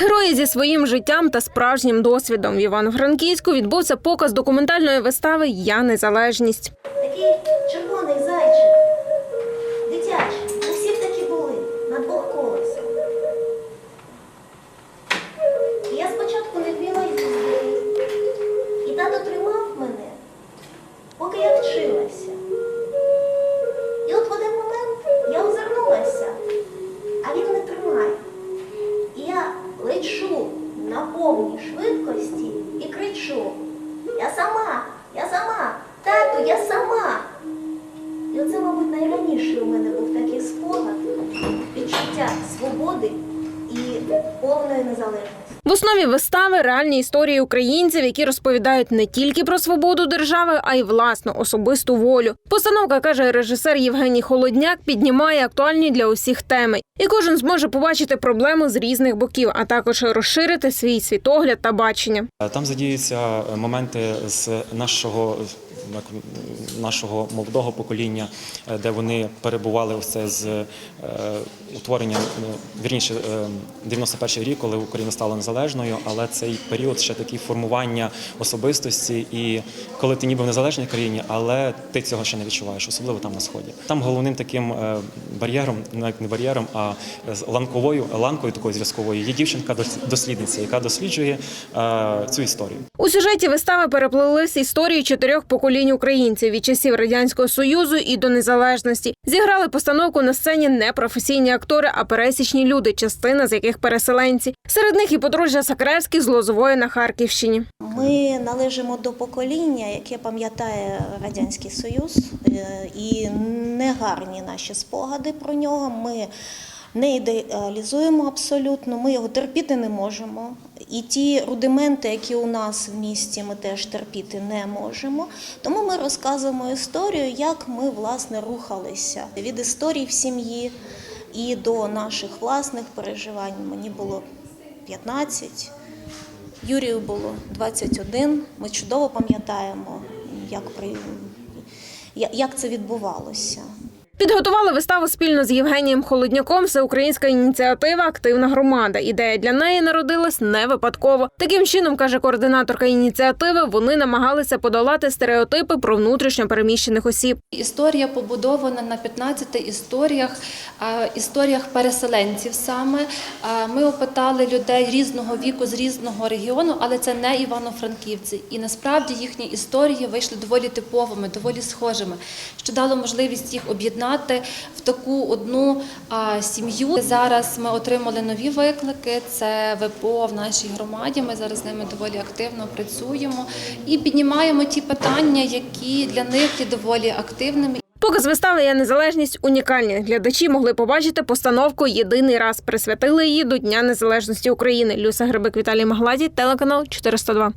Герої зі своїм життям та справжнім досвідом в Івано-Франківську відбувся показ документальної вистави Я незалежність. Такий червоний зайчик, Я сама, я сама, тату, я сама. І оце, мабуть, найраніше у мене був такий спогад, відчуття свободи і повної незалежності. В основі вистави реальні історії українців, які розповідають не тільки про свободу держави, а й власну особисту волю. Постановка каже режисер Євгеній Холодняк, піднімає актуальні для усіх теми, і кожен зможе побачити проблему з різних боків, а також розширити свій світогляд та бачення. Там задіються моменти з нашого нашого молодого покоління, е, де вони перебували це з е, утворення, е, вірніше, е, 91 рік, коли Україна стала незалежною, але цей період ще такий формування особистості, і коли ти ніби в незалежній країні, але ти цього ще не відчуваєш, особливо там на сході. Там головним таким е, бар'єром, навіть не бар'єром, а ланковою ланкою такою зв'язковою є дівчинка дослідниця, яка досліджує е, цю історію. У сюжеті вистави переплилися історії чотирьох поколінь українців від часів радянського союзу і до незалежності. Зіграли постановку на сцені не професійні актори, а пересічні люди, частина з яких переселенці. Серед них і подружжя Сакревських з Лозової на Харківщині. Ми належимо до покоління, яке пам'ятає Радянський Союз, е, і негарні наші спогади про нього. Ми не ідеалізуємо абсолютно, ми його терпіти не можемо. І ті рудименти, які у нас в місті, ми теж терпіти не можемо. Тому ми розказуємо історію, як ми власне рухалися від історій в сім'ї і до наших власних переживань. Мені було 15. Юрію було 21. Ми чудово пам'ятаємо, як, при... як це відбувалося. Підготували виставу спільно з Євгенієм Холодняком. Всеукраїнська ініціатива Активна громада. Ідея для неї народилась не випадково. Таким чином, каже координаторка ініціативи, вони намагалися подолати стереотипи про внутрішньо переміщених осіб. Історія побудована на 15 історіях, історіях переселенців саме. Ми опитали людей різного віку з різного регіону, але це не івано-франківці. І насправді їхні історії вийшли доволі типовими, доволі схожими, що дало можливість їх об'єднати в таку одну сім'ю. Зараз ми отримали нові виклики. Це ВПО в нашій громаді. Ми зараз з ними доволі активно працюємо і піднімаємо ті питання, які для них є доволі активними. Показ вистави «Я незалежність унікальні. Глядачі могли побачити постановку єдиний раз. Присвятили її до Дня Незалежності України. Люся Грибик Віталій Магладій, телеканал 402.